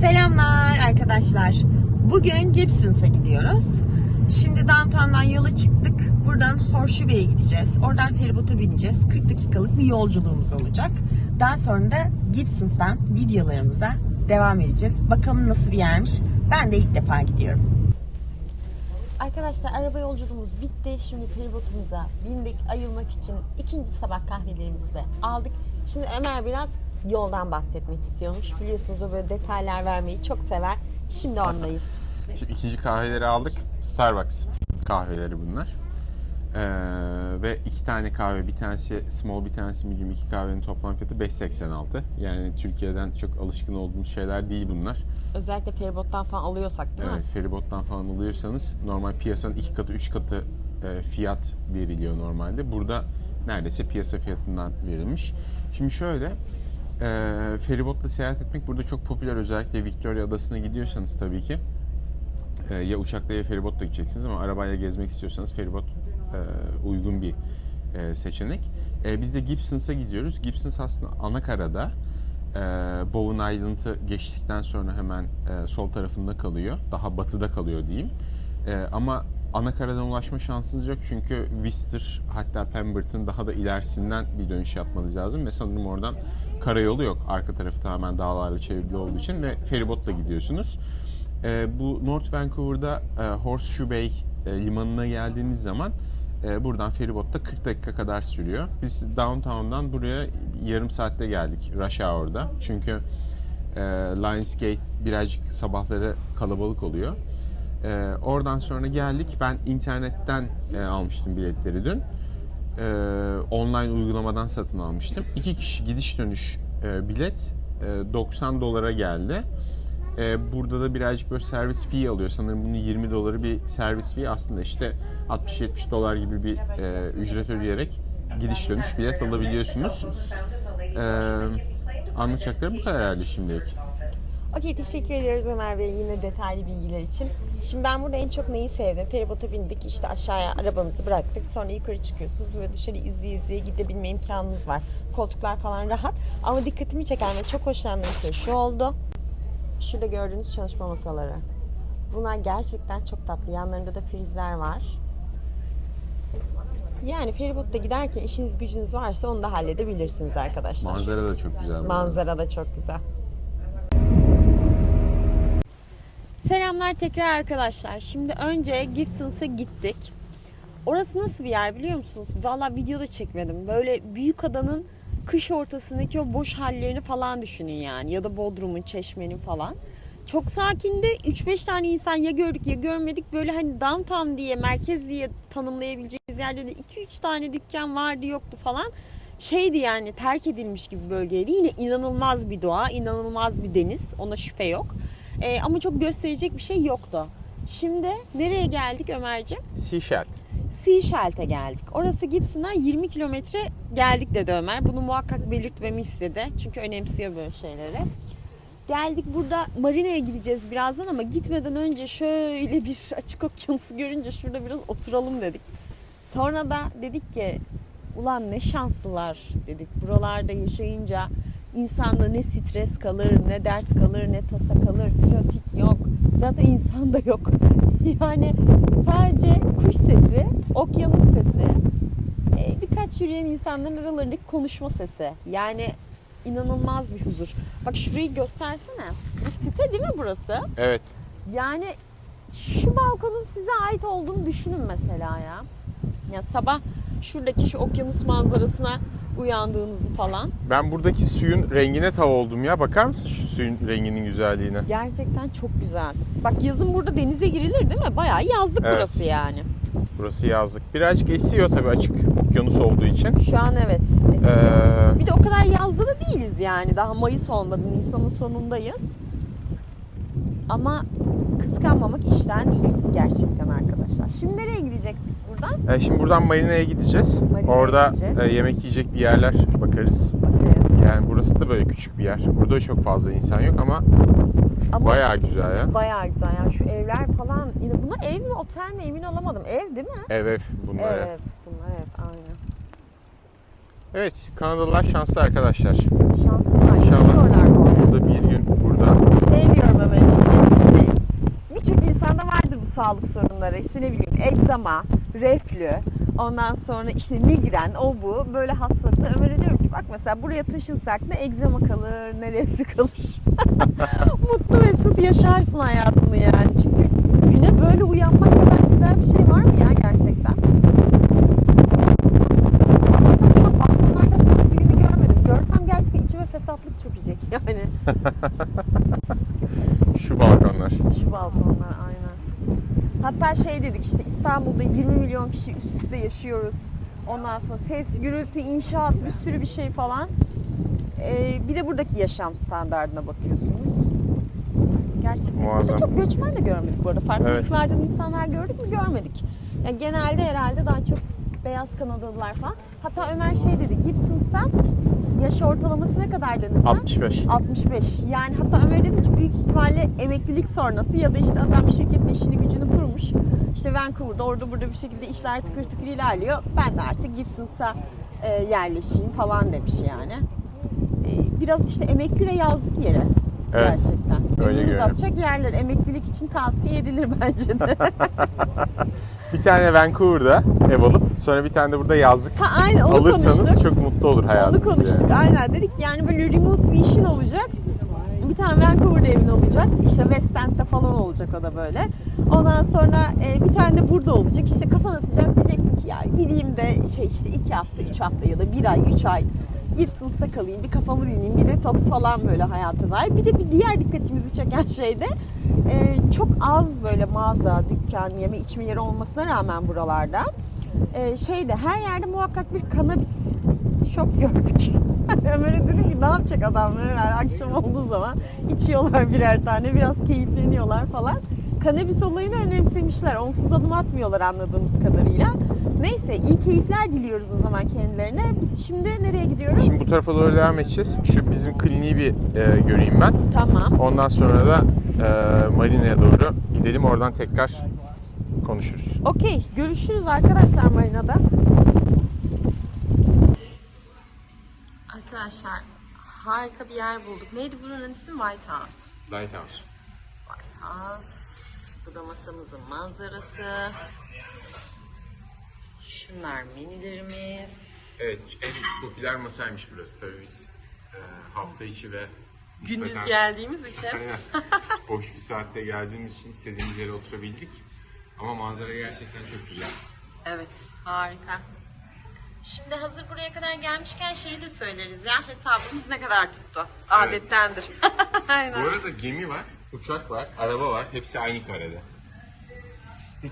Selamlar arkadaşlar. Bugün Gibson's'a gidiyoruz. Şimdi downtown'dan yola çıktık. Buradan Horseshoe Bay'e gideceğiz. Oradan feribota bineceğiz. 40 dakikalık bir yolculuğumuz olacak. Daha sonra da Gibson's'tan videolarımıza devam edeceğiz. Bakalım nasıl bir yermiş. Ben de ilk defa gidiyorum. Arkadaşlar araba yolculuğumuz bitti. Şimdi feribotumuza bindik. Ayılmak için ikinci sabah kahvelerimizi de aldık. Şimdi Ömer biraz yoldan bahsetmek istiyormuş. Biliyorsunuz o böyle detaylar vermeyi çok sever. Şimdi ondayız. Şimdi ikinci kahveleri aldık. Starbucks kahveleri bunlar. Ee, ve iki tane kahve, bir tanesi small, bir tanesi medium, iki kahvenin toplam fiyatı 5.86. Yani Türkiye'den çok alışkın olduğumuz şeyler değil bunlar. Özellikle feribottan falan alıyorsak değil Evet, mi? feribottan falan alıyorsanız normal piyasanın iki katı, üç katı e, fiyat veriliyor normalde. Burada neredeyse piyasa fiyatından verilmiş. Şimdi şöyle, e, feribotla seyahat etmek burada çok popüler. Özellikle Victoria Adası'na gidiyorsanız tabii ki. E, ya uçakla ya feribotla gideceksiniz ama arabayla gezmek istiyorsanız feribot e, uygun bir e, seçenek. E, biz de Gibson's'a gidiyoruz. Gibson's aslında Anakara'da. E, Bowen Island'ı geçtikten sonra hemen e, sol tarafında kalıyor. Daha batıda kalıyor diyeyim. E, ama Anakara'dan ulaşma şansınız yok çünkü Worcester hatta Pemberton daha da ilerisinden bir dönüş yapmanız lazım ve sanırım oradan karayolu yok. Arka tarafı tamamen dağlarla çevrili olduğu için ve feribotla gidiyorsunuz. E, bu North Vancouver'da e, Horseshoe Bay e, limanına geldiğiniz zaman e, buradan feribotta 40 dakika kadar sürüyor. Biz downtown'dan buraya yarım saatte geldik rush hour'da. Çünkü e, Lionsgate birazcık sabahları kalabalık oluyor. E, oradan sonra geldik. Ben internetten e, almıştım biletleri dün. E, online uygulamadan satın almıştım. İki kişi gidiş dönüş e, bilet e, 90 dolara geldi. E, burada da birazcık böyle servis fee alıyor. Sanırım bunun 20 doları bir servis fee. Aslında işte 60-70 dolar gibi bir e, ücret ödeyerek gidiş dönüş bilet alabiliyorsunuz. E, anlatacaklarım bu kadar herhalde şimdilik. Okey teşekkür ederiz Ömer Bey yine detaylı bilgiler için. Şimdi ben burada en çok neyi sevdim? Feribota bindik işte aşağıya arabamızı bıraktık. Sonra yukarı çıkıyorsunuz ve dışarı izleye izleye gidebilme imkanınız var. Koltuklar falan rahat. Ama dikkatimi çeken ve çok hoşlandığım şey şu oldu. Şurada gördüğünüz çalışma masaları. Bunlar gerçekten çok tatlı. Yanlarında da prizler var. Yani feribotta giderken işiniz gücünüz varsa onu da halledebilirsiniz arkadaşlar. Manzara da çok güzel. Manzara da çok güzel. Selamlar tekrar arkadaşlar. Şimdi önce Gibson's'a gittik. Orası nasıl bir yer biliyor musunuz? Valla videoda çekmedim. Böyle büyük adanın kış ortasındaki o boş hallerini falan düşünün yani. Ya da Bodrum'un, Çeşme'nin falan. Çok sakindi. 3-5 tane insan ya gördük ya görmedik. Böyle hani downtown diye, merkez diye tanımlayabileceğimiz yerde de 2-3 tane dükkan vardı yoktu falan. Şeydi yani terk edilmiş gibi bölgeydi. Yine inanılmaz bir doğa, inanılmaz bir deniz. Ona şüphe yok. Ee, ama çok gösterecek bir şey yoktu. Şimdi nereye geldik Ömerciğim? Seashell. Seashelt'e geldik. Orası Gibson'dan 20 kilometre geldik dedi Ömer. Bunu muhakkak belirtmemi istedi. Çünkü önemsiyor böyle şeyleri. Geldik burada marinaya gideceğiz birazdan ama gitmeden önce şöyle bir açık okyanusu görünce şurada biraz oturalım dedik. Sonra da dedik ki ulan ne şanslılar dedik. Buralarda yaşayınca insanda ne stres kalır, ne dert kalır, ne tasa kalır, trafik yok. Zaten insan da yok. Yani sadece kuş sesi, okyanus sesi, e, birkaç yürüyen insanların aralarındaki konuşma sesi. Yani inanılmaz bir huzur. Bak şurayı göstersene. Bu site değil mi burası? Evet. Yani şu balkonun size ait olduğunu düşünün mesela ya. Ya sabah şuradaki şu okyanus manzarasına uyandığınızı falan. Ben buradaki suyun rengine tav oldum ya. Bakar mısın şu suyun renginin güzelliğine? Gerçekten çok güzel. Bak yazın burada denize girilir değil mi? Bayağı yazlık Evet. burası yani. Burası yazlık. Birazcık esiyor tabii açık okyanus olduğu için. Şu an evet. esiyor. Ee, Bir de o kadar yazda da değiliz yani. Daha Mayıs olmadı. Nisan'ın sonundayız. Ama kıskanmamak işten değil gerçekten arkadaşlar. Şimdi nereye gidecektik buradan? e, şimdi buradan marinaya gideceğiz. Marina'ya Orada gideceğiz. e, yemek yiyecek bir yerler bakarız. Bakarız. Yani burası da böyle küçük bir yer. Burada çok fazla insan yok ama Ama bayağı güzel ya. bayağı güzel yani şu evler falan. Yine bunlar ev mi otel mi emin olamadım. Ev değil mi? Ev ev bunlar. ev. Evet bunlar ev aynen. Evet Kanadalılar şanslı arkadaşlar. Şanslılar. İnşallah. Burada bir gün burada. Şey diyorum sağlık sorunları, işte ne bileyim egzama, reflü, ondan sonra işte migren, o bu böyle hastalıklar. Ömer'e diyorum ki bak mesela buraya taşınsak ne egzama kalır ne reflü kalır. Mutlu mesut yaşarsın hayatını yani. Çünkü güne böyle uyanmak kadar güzel bir şey var mı ya gerçekten? Fesatlık çökecek yani. Şu balkonlar. Şu balkonlar aynen. Hatta şey dedik işte İstanbul'da 20 milyon kişi üst üste yaşıyoruz. Ondan sonra ses, gürültü, inşaat bir sürü bir şey falan. Ee, bir de buradaki yaşam standartına bakıyorsunuz. Gerçekten. Muazzam. çok göçmen de görmedik bu arada. Farklı Evet. ırklardan insanlar gördük mü görmedik. Yani genelde herhalde daha çok beyaz Kanadalılar falan. Hatta Ömer şey dedi Gibson'sa yaş ortalaması ne kadar dedin sen? 65. 65. Yani hatta Ömer dedim ki büyük ihtimalle emeklilik sonrası ya da işte adam şirketin işini gücünü kurmuş. İşte Vancouver'da orada burada bir şekilde işler tıkır tıkır ilerliyor. Ben de artık Gibson'sa e, yerleşeyim falan demiş yani. E, biraz işte emekli ve yazlık yeri. Evet, Gerçekten. öyle Ömür uzatacak yerler. Emeklilik için tavsiye edilir bence de. Bir tane Vancouver'da ev alıp sonra bir tane de burada yazlık ha, aynen onu alırsanız konuştuk. çok mutlu olur Onu hayatınız konuştuk yani. aynen dedik yani böyle remote bir işin olacak. Bir tane Vancouver'da evin olacak. İşte West End'de falan olacak o da böyle. Ondan sonra e, bir tane de burada olacak. İşte kafan atacak diyeceksin ki ya gideyim de şey işte iki hafta, üç hafta ya da bir ay, üç ay Gibson's'ta kalayım, bir kafamı dinleyeyim, bir detoks falan böyle hayata dair. Bir de bir diğer dikkatimizi çeken şey de e, çok az böyle mağaza, dükkan, yeme içme yeri olmasına rağmen buralarda e, şeyde her yerde muhakkak bir kanabis shop gördük. Ömer'e dedim ki ne yapacak adamlar herhalde akşam olduğu zaman içiyorlar birer tane biraz keyifleniyorlar falan. Kanabis olayını önemsemişler. Onsuz adım atmıyorlar anladığımız kadarıyla. Neyse iyi keyifler diliyoruz o zaman kendilerine. Biz şimdi nereye gidiyoruz? Şimdi bu tarafa doğru devam edeceğiz. Şu bizim kliniği bir e, göreyim ben. Tamam. Ondan sonra da e, marinaya doğru gidelim. Oradan tekrar konuşuruz. Okey. Görüşürüz arkadaşlar marinada. Arkadaşlar harika bir yer bulduk. Neydi buranın ismi? White House. Lighthouse. White House. Bu da masamızın manzarası. Şunlar menülerimiz. Evet, en popüler masaymış burası tabii biz e, hafta içi ve Gündüz nispeten- geldiğimiz için. Aynen. Boş bir saatte geldiğimiz için istediğimiz yere oturabildik. Ama manzara gerçekten çok güzel. Evet, harika. Şimdi hazır buraya kadar gelmişken şeyi de söyleriz ya. Hesabımız ne kadar tuttu? Adettendir. Aynen. Bu arada gemi var, uçak var, araba var. Hepsi aynı karede.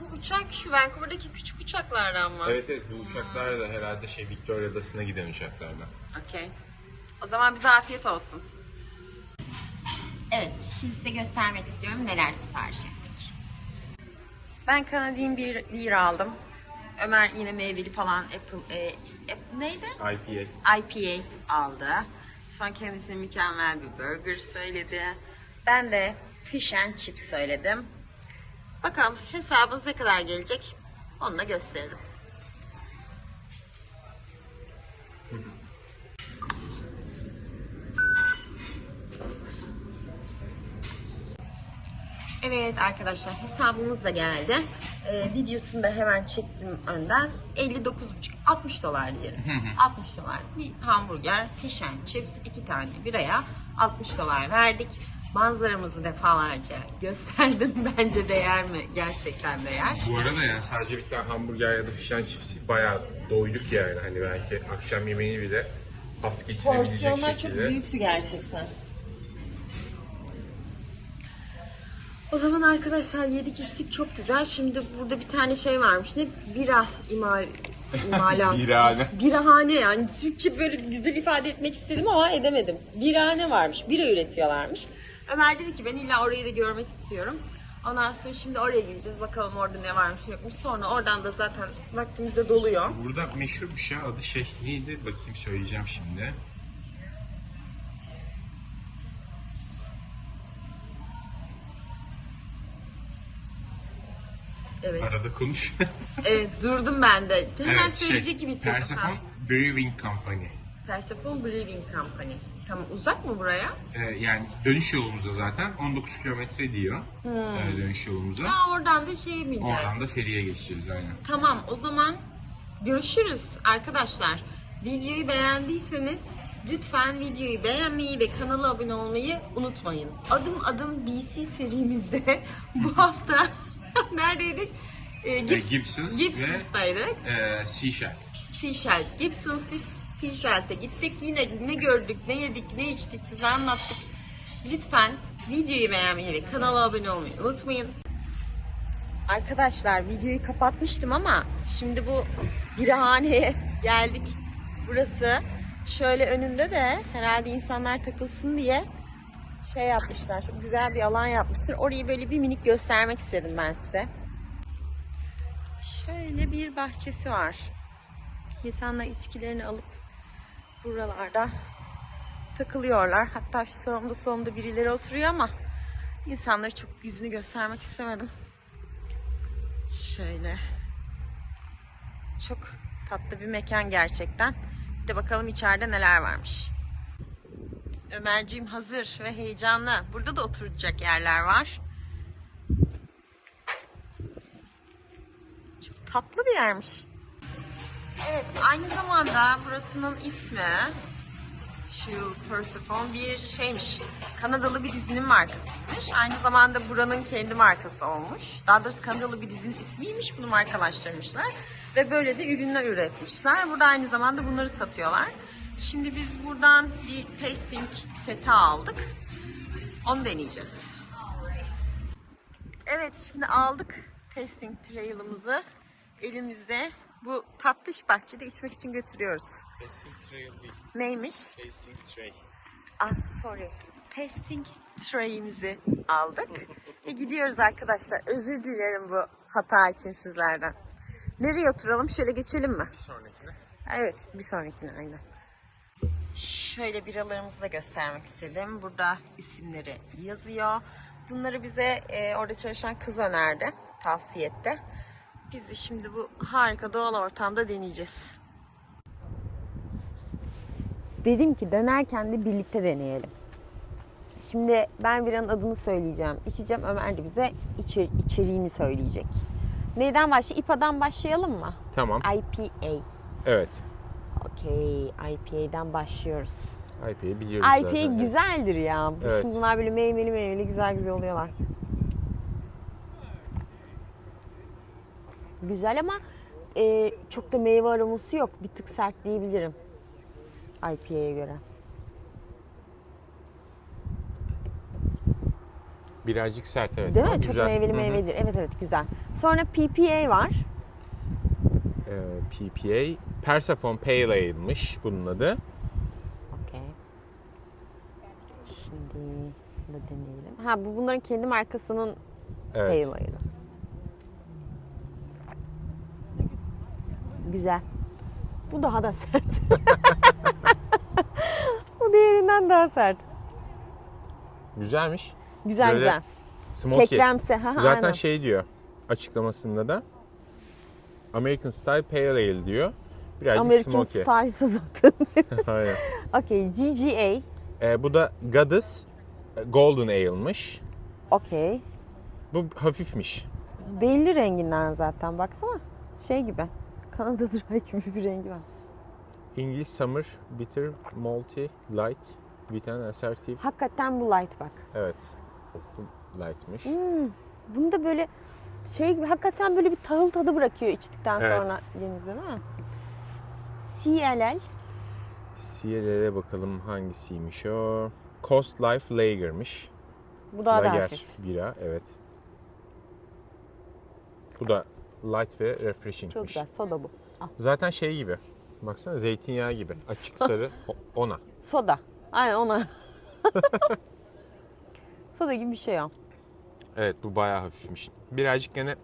Bu uçak şu Vancouver'daki küçük uçaklardan mı? Evet evet bu uçaklar da herhalde şey Victoria Adası'na giden uçaklardan. Okey. O zaman bize afiyet olsun. Evet, şimdi size göstermek istiyorum neler sipariş ettik. Ben Kanadin bir, bir aldım. Ömer yine meyveli falan Apple, e, Apple neydi? IPA. IPA aldı. Sonra kendisine mükemmel bir burger söyledi. Ben de fish and chips söyledim. Bakalım hesabınız ne kadar gelecek? Onu da gösteririm. Evet arkadaşlar hesabımız da geldi. Ee, videosunu da hemen çektim önden. 59,5 60 dolar diyelim. 60 dolar bir hamburger, fish and chips, iki tane biraya 60 dolar verdik. Manzaramızı defalarca gösterdim. Bence değer mi? Gerçekten değer. Bu arada yani sadece bir tane hamburger ya da fish and chips'i bayağı doyduk yani. Hani belki akşam yemeğini bile pas geçirebilecek Porsiyonlar çok şekilde. büyüktü gerçekten. O zaman arkadaşlar yedik içtik çok güzel. Şimdi burada bir tane şey varmış. Ne? Bira imal imalat. Birahane. Birahane yani. Türkçe böyle güzel ifade etmek istedim ama edemedim. Birahane varmış. Bira üretiyorlarmış. Ömer dedi ki ben illa orayı da görmek istiyorum. Ondan sonra şimdi oraya gideceğiz. Bakalım orada ne varmış ne yokmuş. Sonra oradan da zaten vaktimiz de doluyor. Burada meşhur bir şey adı şey neydi? Bakayım söyleyeceğim şimdi. Evet. Arada konuş. Evet durdum ben de. Hemen Evet, söyleyecek şey, gibi hissettim. Persephone. Brewing Company. Persephone Brewing Company. Tamam uzak mı buraya? Ee, yani dönüş yolumuzda zaten 19 kilometre diyor ee, dönüş yolumuza. Ha, oradan da şey bineceğiz. Oradan da feriye geçeceğiz aynen. Tamam o zaman görüşürüz arkadaşlar. Videoyu beğendiyseniz lütfen videoyu beğenmeyi ve kanala abone olmayı unutmayın. Adım adım BC serimizde bu hafta neredeydik? Ee, Gibbs, Gibsons ve- Gibsons'taydık. Ee, Seashell. Seashell. Gibsons ve Seashell'te gittik. Yine ne gördük, ne yedik, ne içtik size anlattık. Lütfen videoyu beğenmeyi kanala abone olmayı unutmayın. Arkadaşlar videoyu kapatmıştım ama şimdi bu birahaneye geldik. Burası şöyle önünde de herhalde insanlar takılsın diye şey yapmışlar. Çok güzel bir alan yapmışlar. Orayı böyle bir minik göstermek istedim ben size. Şöyle bir bahçesi var. İnsanlar içkilerini alıp buralarda takılıyorlar. Hatta şu salonda solunda birileri oturuyor ama insanları çok yüzünü göstermek istemedim. Şöyle. Çok tatlı bir mekan gerçekten. Bir de bakalım içeride neler varmış. Ömerciğim hazır ve heyecanlı. Burada da oturacak yerler var. Çok tatlı bir yermiş. Aynı zamanda burasının ismi şu Persephone bir şeymiş. Kanadalı bir dizinin markasıymış. Aynı zamanda buranın kendi markası olmuş. Daha doğrusu Kanadalı bir dizinin ismiymiş. Bunu markalaştırmışlar. Ve böyle de ürünler üretmişler. Burada aynı zamanda bunları satıyorlar. Şimdi biz buradan bir tasting seti aldık. Onu deneyeceğiz. Evet şimdi aldık tasting trail'ımızı elimizde. Bu tatlış bahçede içmek için götürüyoruz. Tasting trail değil, Neymiş? tasting tray. Ah sorry. Tasting tray'imizi aldık ve gidiyoruz arkadaşlar. Özür dilerim bu hata için sizlerden. Nereye oturalım? Şöyle geçelim mi? Bir sonrakine. Evet, bir sonrakine aynen. Şöyle biralarımızı da göstermek istedim. Burada isimleri yazıyor. Bunları bize e, orada çalışan kız önerdi, tavsiye etti. Biz de şimdi bu harika doğal ortamda deneyeceğiz. Dedim ki dönerken de birlikte deneyelim. Şimdi ben biranın adını söyleyeceğim. İçeceğim. Ömer de bize içer- içeriğini söyleyecek. Neyden başlayalım? IPA'dan başlayalım mı? Tamam. IPA. Evet. Okey, IPA'dan başlıyoruz. IPA'yı biliyoruz IPA zaten. güzeldir ya. Bu Evet. Şimdi bunlar böyle meyveli meyveli güzel güzel oluyorlar. Güzel ama e, çok da meyve aroması yok. Bir tık sert diyebilirim. IPA'ya göre. Birazcık sert evet. Değil mi? Çok güzel. meyveli Hı hı. meyvelidir. Evet evet güzel. Sonra PPA var. Ee, PPA. Persephone Pale Ale'mış bunun adı. Okey. Şimdi bunu da deneyelim. Ha bu bunların kendi markasının Evet. Pale Ale. Güzel. Bu daha da sert. Bu diğerinden daha sert. Güzelmiş. Güzel Böyle güzel. Smoky. Kekremsi. Ha, ha, Zaten aynen. şey diyor açıklamasında da American Style Pale Ale diyor. Birazcık American smoky. Style'sı zaten. Aynen. Okey. GGA. Ee, bu da Goddess Golden Ale'mış. Okey. Bu hafifmiş. Belli renginden zaten. Baksana. Şey gibi. Kanada Dry gibi bir rengi var. English Summer Bitter Malty Light with an assertive. Hakikaten bu light bak. Evet. Bu light'mış. Bunu da böyle şey gibi hakikaten böyle bir tahıl tadı bırakıyor içtikten Evet. sonra denizde değil mi? CLL. CLL'e bakalım hangisiymiş o. Coast Life Lager'mış. Bu daha da Lager hafif. bira evet. Bu da light ve refreshing'miş. Çok güzel. Soda bu. Al. Zaten şey gibi. Baksana zeytinyağı gibi. Açık sarı ona. Soda. Aynen ona. Soda gibi bir şey o. Evet bu bayağı hafifmiş. Birazcık gene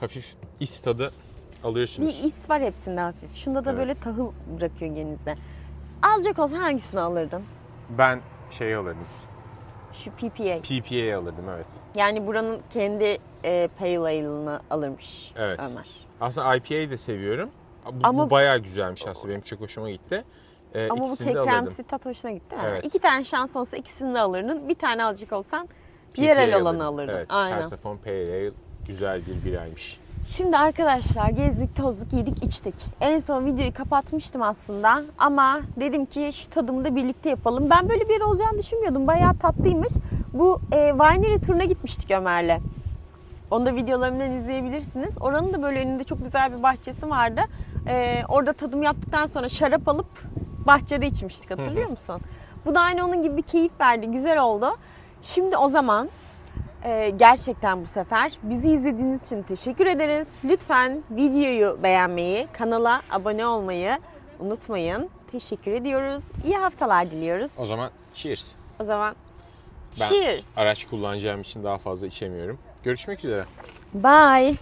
hafif is tadı alıyorsunuz. Bir is var hepsinde hafif. Şunda da Evet. böyle tahıl bırakıyor genizde. Alacak olsan hangisini alırdın? Ben şey alırdım. Şu PPA. PPA alırdım evet. Yani buranın kendi e, Pale Ale'ını alırmış Evet. Ömer. Aslında IPA'yı de seviyorum. Bu, Ama- bu bayağı güzelmiş aslında. Benim çok hoşuma gitti. Ee, Ama bu ikisini de kekremsi alırdım. tat hoşuna gitti mi? Evet. İki tane şans olsa ikisini de alırdın. Bir tane alacak olsan PPA yerel olanı alırdım. alırdın. Evet, Aynen. Persephone Pale Ale güzel bir biraymış. Şimdi arkadaşlar gezdik, tozduk, yedik, içtik. En son videoyu kapatmıştım aslında ama dedim ki şu tadımı da birlikte yapalım. Ben böyle bir yer olacağını düşünmüyordum. Bayağı tatlıymış. Bu e, winery turuna gitmiştik Ömer'le. Onu da videolarımdan izleyebilirsiniz. Oranın da böyle önünde çok güzel bir bahçesi vardı. E, orada tadım yaptıktan sonra şarap alıp bahçede içmiştik hatırlıyor musun? Bu da aynı onun gibi bir keyif verdi. Güzel oldu. Şimdi o zaman ee, gerçekten bu sefer bizi izlediğiniz için teşekkür ederiz. Lütfen videoyu beğenmeyi, kanala abone olmayı unutmayın. Teşekkür ediyoruz. İyi haftalar diliyoruz. O zaman cheers. O zaman Ben cheers. araç kullanacağım için daha fazla içemiyorum. Görüşmek üzere. Bye.